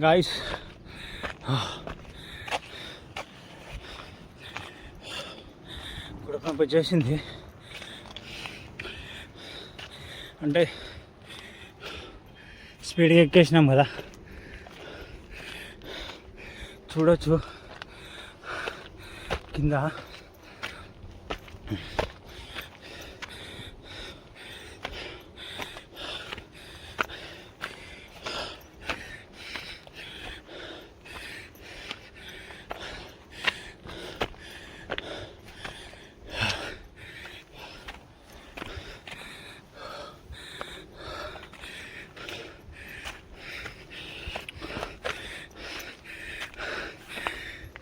Guys కుడపంపు చేసింది. అంటే స్పీడ్గా ఎక్కేసినాం కదా. చూడొచ్చు. కింద.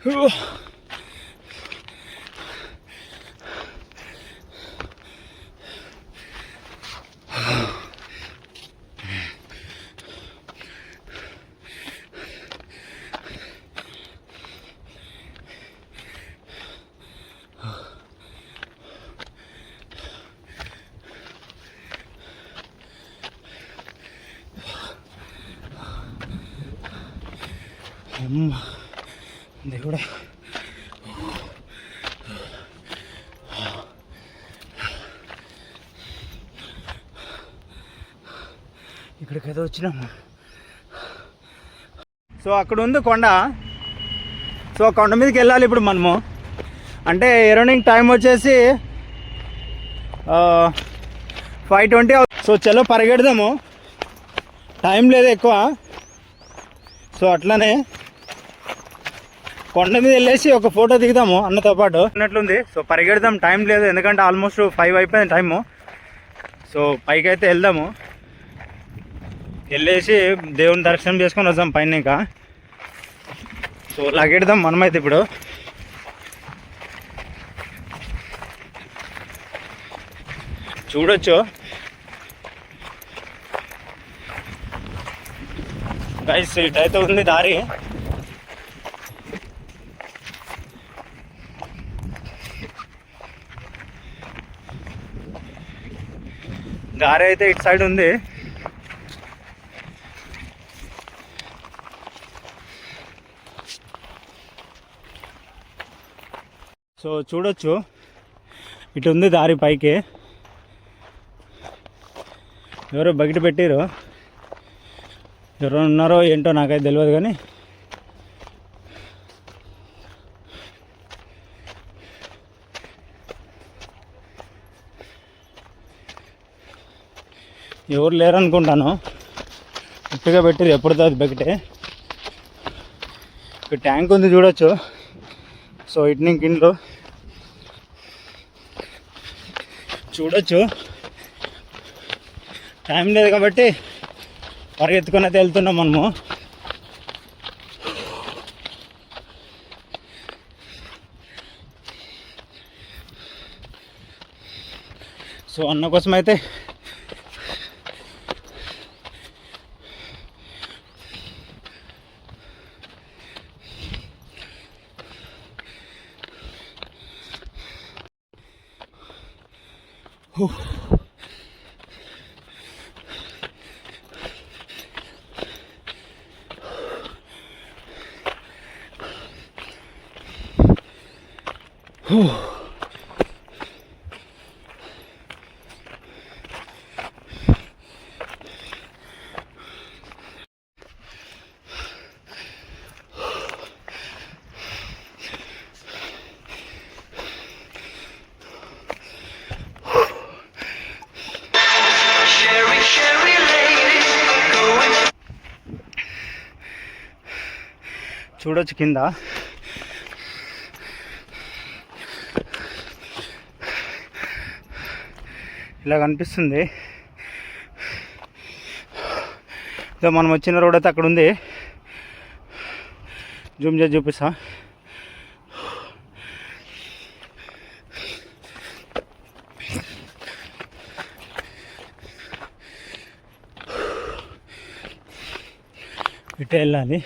으어. 엄마. దేవుడా. ఏదో వచ్చినాము సో అక్కడ ఉంది కొండ. సో కొండ మీదకి వెళ్ళాలి ఇప్పుడు మనము. అంటే ఎరౌండింగ్ టైం వచ్చేసి ఫైవ్ ట్వంటీ సో చలో పరిగెడదాము. టైం లేదు ఎక్కువ. సో అట్లనే కొండ మీద వెళ్ళేసి ఒక ఫోటో దిగుదాము అన్నతో పాటు. అన్నట్లుంది. సో పరిగెడదాం. టైం లేదు. ఎందుకంటే ఆల్మోస్ట్ ఫైవ్ అయిపోయింది టైము. సో పైకి అయితే వెళ్దాము. వెళ్ళేసి దేవుని దర్శనం చేసుకొని వద్దాం పైన ఇంకా. సో లగెడదాం మనమైతే ఇప్పుడు. చూడొచ్చు. గైస్ ఇటైతే ఉంది దారి. దారి అయితే ఇటు సైడ్ ఉంది. సో చూడొచ్చు. ఇటు ఉంది దారి పైకి. ఎవరో బకెట్ పెట్టారు ఎవరో ఉన్నారో ఏంటో నాకైతే తెలియదు కానీ ఎవరు లేరు అనుకుంటాను పెట్టారు పెట్టేది ఎప్పుడు అది బకెటే. ఇక్కడ ట్యాంక్ ఉంది చూడొచ్చు. సో ఇట్ని నుంచి ఇంట్లో చూడొచ్చు. టైం లేదు కాబట్టి పరిగెత్తుకుని అయితే వెళ్తున్నాం మనము. సో అన్న కోసం అయితే Whew. చూడొచ్చు కింద. ఇలా కనిపిస్తుంది. ఇదో మనం వచ్చిన రోడ్ అయితే అక్కడ ఉంది. జూమ్ చేసి చూపిస్తా. ఇటే వెళ్ళాలి.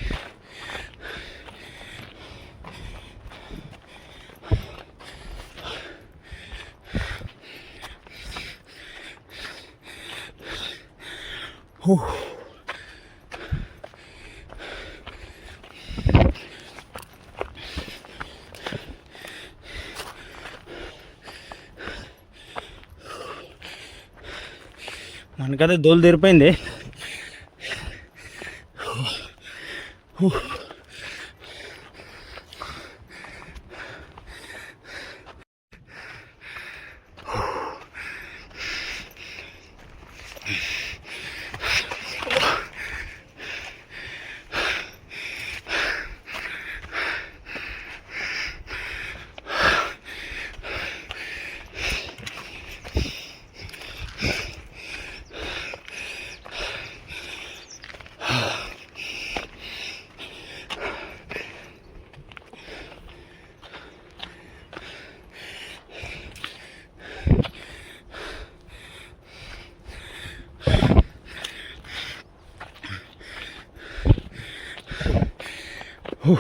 మనకైతే దోలు తెరిపోయింది. చూడొచ్చు.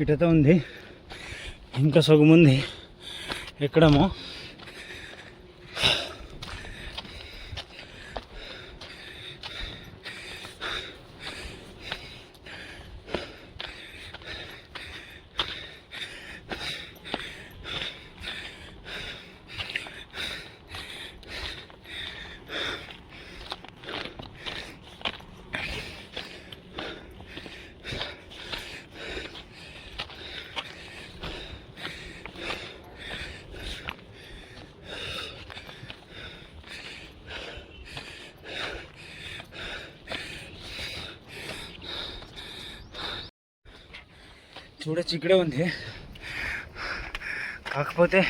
ఇటతో ఉంది. ఇంకా సగం ఉంది. ఎక్కడమో చూడొచ్చు ఇక్కడే ఉంది. కాకపోతే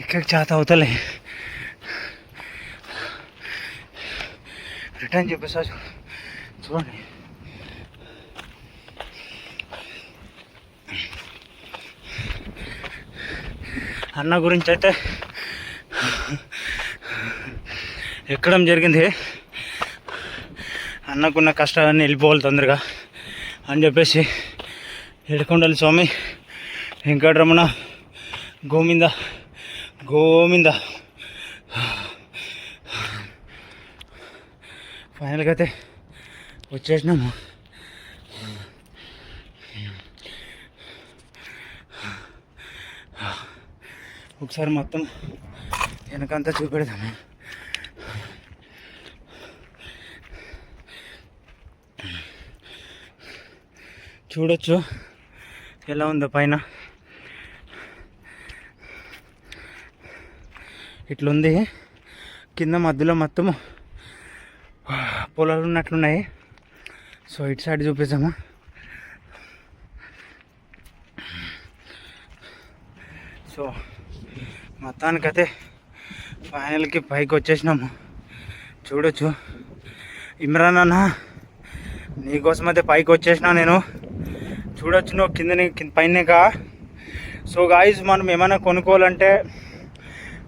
ఇక్కడ చేత అవుతలే. రిటర్న్ చెప్పేసా చూడండి. అన్న గురించి అయితే ఎక్కడం జరిగింది? అన్నకున్న కష్టాలన్నీ వెళ్ళిపోవాలి తొందరగా అని చెప్పేసి ఏడుకొండల స్వామి వెంకటరమణ గోవింద గోవింద ఫైనల్గా అయితే వచ్చేసినాము ఒకసారి మొత్తం వెనకంతా చూపెడదాము చూడొచ్చు ఎలా ఉందో పైన. ఇట్లుంది. కింద మధ్యలో మొత్తం పొలాలు ఉన్నట్లున్నాయి. సో ఇటు సైడ్ చూపిస్తాము సో మొత్తానికైతే ఫైనల్కి పైకి వచ్చేసినాము. చూడొచ్చు. ఇమ్రాన్ అన్న నీకోసం అయితే పైకి వచ్చేసిన నేను. చూడొచ్చు నువ్వు కింద కింద సో గాయస్ మనం ఏమైనా కొనుక్కోవాలంటే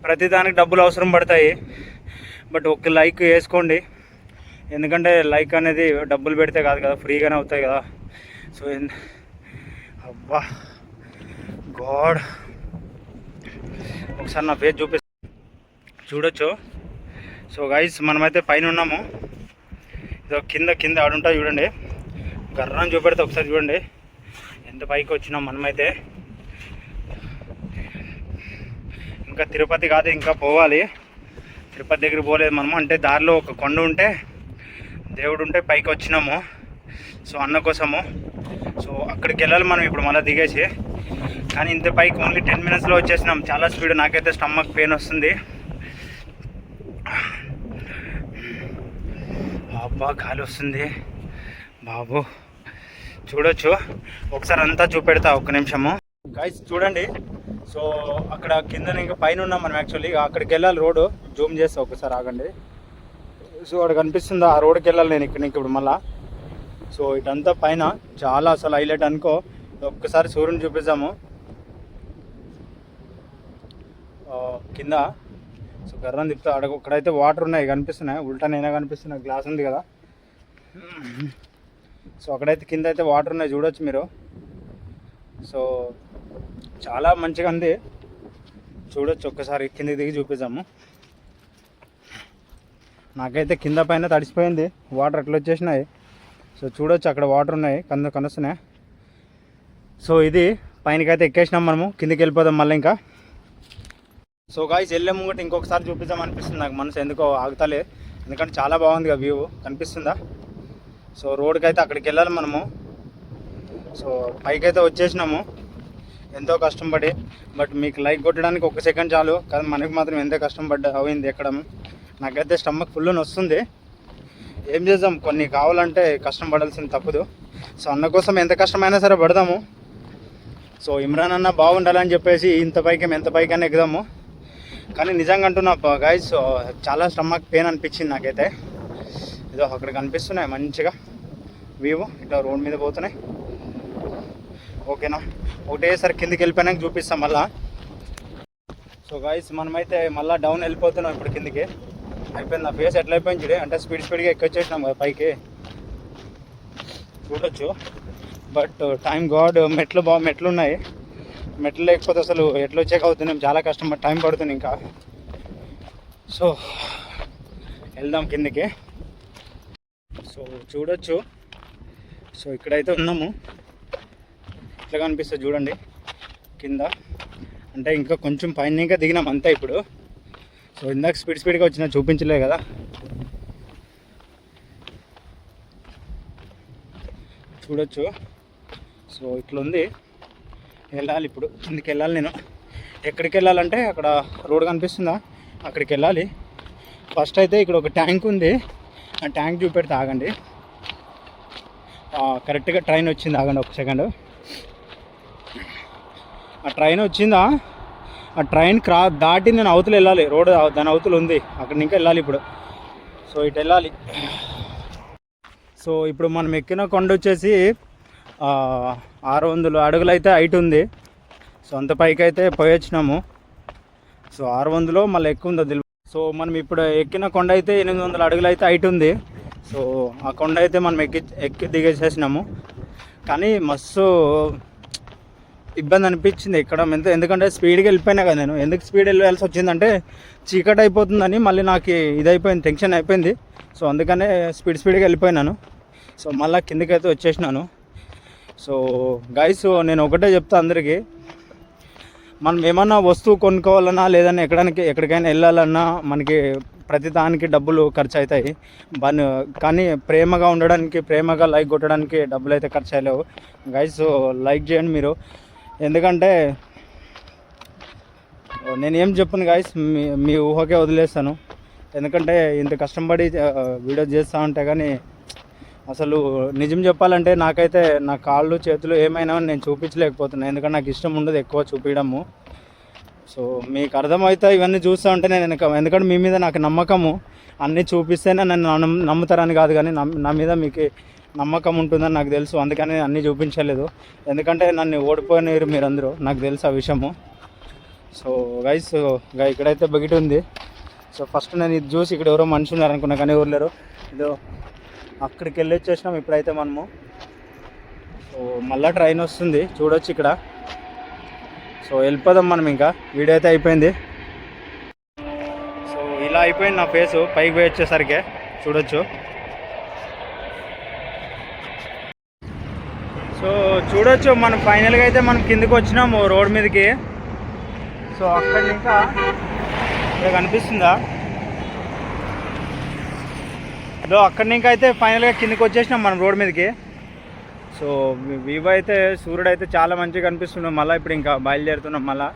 ప్రతిదానికి డబ్బులు అవసరం పడతాయి. బట్ ఒక లైక్ వేసుకోండి. ఎందుకంటే లైక్ అనేది డబ్బులు పెడితే కాదు కదా ఫ్రీగానే అవుతాయి కదా. సో అబ్బా గాడ్. ఒకసారి నా పేరు చూపి చూడొచ్చు. సో గైస్ మనమైతే పైన ఉన్నాము. ఇదో కింద కింద ఆడుంటా చూడండి. గర్రం చూపెడితే ఒకసారి చూడండి. ఎంత పైకి వచ్చినాం మనమైతే ఇంకా తిరుపతి కాదు ఇంకా పోవాలి. తిరుపతి దగ్గర పోలేదు మనము. అంటే దారిలో ఒక కొండ ఉంటే దేవుడు ఉంటే పైకి వచ్చినాము. సో అన్న కోసము. సో అక్కడికి వెళ్ళాలి మనం ఇప్పుడు మళ్ళీ దిగేసి. కానీ ఇంత పైకి ఓన్లీ టెన్ మినిట్స్లో వచ్చేసినాం. చాలా స్పీడ్. నాకైతే స్టమక్ పెయిన్ వస్తుంది. అబ్బా గాలి వస్తుంది. బాబు. చూడొచ్చు. ఒకసారి అంతా చూపెడతా ఒక్క నిమిషము. గైస్ చూడండి. సో అక్కడ కింద ఇంకా పైన ఉన్నాం మనం యాక్చువల్లీ అక్కడికి వెళ్ళాలి రోడ్డు. జూమ్ చేస్తా ఒకసారి ఆగండి. సో అక్కడ కనిపిస్తుందా ఆ రోడ్కి వెళ్ళాలి నేను ఇక్కడ ఇప్పుడు మళ్ళా. సో ఇటంతా పైన చాలా అసలు హైలైట్ అనుకో. ఒక్కసారి సూర్యుని చూపిద్దాము. కింద. సో గర్రం తిప్పుతా. అక్కడ ఇక్కడైతే వాటర్ ఉన్నాయి కనిపిస్తున్నాయి. ఉల్టా నేనే కనిపిస్తున్నాయి గ్లాస్ ఉంది కదా. సో అక్కడైతే కింద అయితే వాటర్ ఉన్నాయి చూడొచ్చు మీరు. సో చాలా మంచిగా ఉంది. చూడొచ్చు ఒక్కసారి కిందకి దిగి చూపిద్దాము. నాకైతే కింద పైన తడిసిపోయింది. వాటర్ అట్లా వచ్చేసినాయి. సో చూడొచ్చు అక్కడ వాటర్ ఉన్నాయి కింద కనుస్తున్నాయి. సో ఇది పైనకైతే ఎక్కేసినాం మనము. కిందకి వెళ్ళిపోదాం మళ్ళీ ఇంకా. సో గాయస్ వెళ్ళే ముంగట ఇంకొకసారి చూపిద్దాం అనిపిస్తుంది నాకు మనసు. ఎందుకో ఆగుతలే. ఎందుకంటే చాలా బాగుంది కదా వ్యూ కనిపిస్తుందా? సో రోడ్కి అయితే అక్కడికి వెళ్ళాలి మనము. సో పైకి అయితే వచ్చేసినాము. ఎంతో కష్టపడి బట్ మీకు లైక్ కొట్టడానికి ఒక సెకండ్ చాలు. కానీ మనకి మాత్రం ఎంతో కష్టం పడ్డ అయింది ఎక్కడం నాకైతే స్టమక్ ఫుల్ వస్తుంది ఏం చేద్దాం? కొన్ని కావాలంటే కష్టం పడాల్సింది తప్పదు. సో అన్న కోసం ఎంత కష్టమైనా సరే పడదాము సో ఇమ్రాన్ అన్న బాగుండాలని చెప్పేసి ఇంత పైకి ఎంత పైకి అని ఎక్కుదాము కానీ నిజంగా అంటున్నా గాయస్ చాలా స్టమక్ పెయిన్ అనిపించింది నాకైతే. ఇదో అక్కడ కనిపిస్తున్నాయి మంచిగా వ్యూ. ఇట్లా రోడ్ మీద పోతున్నాయి. ఓకేనా? ఒకటేసారి కిందికి వెళ్ళిపోయినాక చూపిస్తాం మళ్ళా. సో గాయస్ మనమైతే మళ్ళీ డౌన్ వెళ్ళిపోతున్నాం ఇప్పుడు కిందికి. అయిపోయింది? నా ఫేస్ ఎట్లా అయిపోయింది చూడే. అంటే స్పీడ్ స్పీడ్గా ఎక్కొచ్చేసినాం కదా పైకి. చూడొచ్చు. బట్ టైం గాడ్ మెట్లు బాగా మెట్లు ఉన్నాయి. మెట్లు లేకపోతే అసలు ఎట్లా వచ్చాక అవుతున్నాం? చాలా కష్టం. టైం పడుతుంది ఇంకా. సో వెళ్దాం కిందకి. సో చూడొచ్చు. సో ఇక్కడైతే ఉన్నాము. ఇట్లా కనిపిస్తుంది చూడండి. కింద. అంటే ఇంకా కొంచెం పైన ఇంకా దిగినాం అంతా ఇప్పుడు. సో ఇందాక స్పీడ్ స్పీడ్గా వచ్చినా చూపించలే కదా. చూడొచ్చు. సో ఇట్లా ఉంది వెళ్ళాలి ఇప్పుడు. కిందికి వెళ్ళాలి నేను. ఎక్కడికి వెళ్ళాలంటే అక్కడ రోడ్ కనిపిస్తుందా? అక్కడికి వెళ్ళాలి. ఫస్ట్ అయితే ఇక్కడ ఒక ట్యాంక్ ఉంది. ట్యాంక్ చూపెడితే ఆగండి కరెక్ట్గా ట్రైన్ వచ్చింది ఆగండి ఒక సెకండ్. ఆ ట్రైన్ వచ్చిందా? ఆ ట్రైన్ క్రా దాటి నేను అవతలు వెళ్ళాలి. రోడ్ దాని అవతల ఉంది. అక్కడ ఇంకా వెళ్ళాలి ఇప్పుడు. సో ఇటు వెళ్ళాలి. సో ఇప్పుడు మనం ఎక్కిన కొండ వచ్చేసి ఆరు వందలు అడుగులు అయితే హైట్ ఉంది. సో అంత పైకి అయితే పోయొచ్చినాము. సో ఆరు వందలు మళ్ళీ ఎక్కువ ఉందో సో మనం ఇప్పుడు ఎక్కిన కొండ అయితే ఎనిమిది వందల అడుగులు అయితే హైట్ ఉంది. సో ఆ కొండ అయితే మనం ఎక్కి ఎక్కి దిగేసేసినాము. కానీ మస్తు ఇబ్బంది అనిపించింది ఎక్కడ. ఎంత ఎందుకంటే స్పీడ్గా వెళ్ళిపోయినా కదా నేను. ఎందుకు స్పీడ్ వెళ్ళాల్సి వచ్చిందంటే చీకటి అయిపోతుందని మళ్ళీ నాకు ఇది అయిపోయింది టెన్షన్ అయిపోయింది. సో అందుకనే స్పీడ్ స్పీడ్గా వెళ్ళిపోయినాను. సో మళ్ళీ కిందకైతే వచ్చేసినాను. సో గైస్ నేను ఒకటే చెప్తా అందరికీ. మనం ఏమన్నా వస్తువు కొనుక్కోవాలన్నా లేదన్నా ఎక్కడానికి ఎక్కడికైనా వెళ్ళాలన్నా మనకి ప్రతి దానికి డబ్బులు ఖర్చు అవుతాయి బన్ కానీ ప్రేమగా ఉండడానికి ప్రేమగా లైక్ కొట్టడానికి డబ్బులు అయితే ఖర్చు అయ్యలేవు గైస్ లైక్ చేయండి మీరు. ఎందుకంటే నేను ఏం చెప్పను గాయస్ మీ మీ ఊహకే వదిలేస్తాను. ఎందుకంటే ఇంత కష్టపడి వీడియో చేస్తూ ఉంటే కానీ అసలు నిజం చెప్పాలంటే నాకైతే నా కాళ్ళు చేతులు ఏమైనా నేను చూపించలేకపోతున్నాను ఎందుకంటే నాకు ఇష్టం ఉండదు ఎక్కువ చూపించడము. సో మీకు అర్థమవుతా ఇవన్నీ చూస్తూ ఉంటే నేను ఎందుకంటే మీ మీద నాకు నమ్మకము. అన్నీ చూపిస్తేనే నన్ను నమ్ముతారని కాదు కానీ నమ్- నా మీద మీకు నమ్మకం ఉంటుందని నాకు తెలుసు. అందుకని అన్నీ చూపించలేదు. ఎందుకంటే నన్ను ఓడిపోయినారు మీరందరూ. నాకు తెలుసు ఆ విషయము. సో గైస్ ఇక్కడైతే బకెట్ ఉంది సో ఫస్ట్ నేను ఇది చూసి ఇక్కడ ఎవరో మనిషి ఉన్నారు అనుకున్నా కానీ ఎవరు లేరు. ఇదో అక్కడికి వెళ్ళి వచ్చేసినాం. ఇప్పుడైతే మనము. సో మళ్ళీ ట్రైన్ వస్తుంది. చూడొచ్చు ఇక్కడ. సో వెళ్ళిపోదాం మనం ఇంకా. వీడియో అయితే అయిపోయింది. సో ఇలా అయిపోయింది నా ఫేసు. పైకి పోయి వచ్చేసరికి. చూడొచ్చు. సో చూడొచ్చు. మనం ఫైనల్గా అయితే మనం కిందకి వచ్చినాము రోడ్ మీదకి. సో అక్కడ ఇంకా ఇక్కడ కనిపిస్తుందా? ఇదో అక్కడి నుంచి అయితే ఫైనల్గా కిందకి వచ్చేసినాం మనం రోడ్ మీదకి. సో వివో అయితే సూర్యుడు అయితే చాలా మంచిగా కనిపిస్తున్నాం మళ్ళీ. ఇప్పుడు ఇంకా బయలుదేరుతున్నాం మళ్ళా.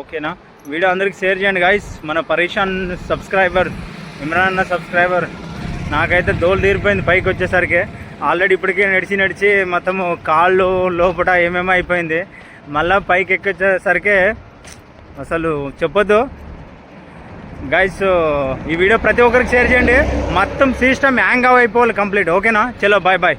ఓకేనా? వీడియో అందరికి షేర్ చేయండి గాయస్ మన పరీషాన్ సబ్స్క్రైబర్ ఇమ్రాన్ అన్న సబ్స్క్రైబర్ నాకైతే దోలు తీరిపోయింది పైకి వచ్చేసరికి. ఆల్రెడీ ఇప్పటికే నడిచి నడిచి మొత్తం కాళ్ళు లోపల ఏమేమో అయిపోయింది. మళ్ళీ పైకి ఎక్కొచ్చేసరికి అసలు చెప్పొద్దు. గైస్ ఈ వీడియో ప్రతి ఒక్కరికి షేర్ చేయండి. మొత్తం సిస్టమ్ హ్యాంగ్ అయిపోవాలి కంప్లీట్ ఓకేనా చలో బాయ్ బాయ్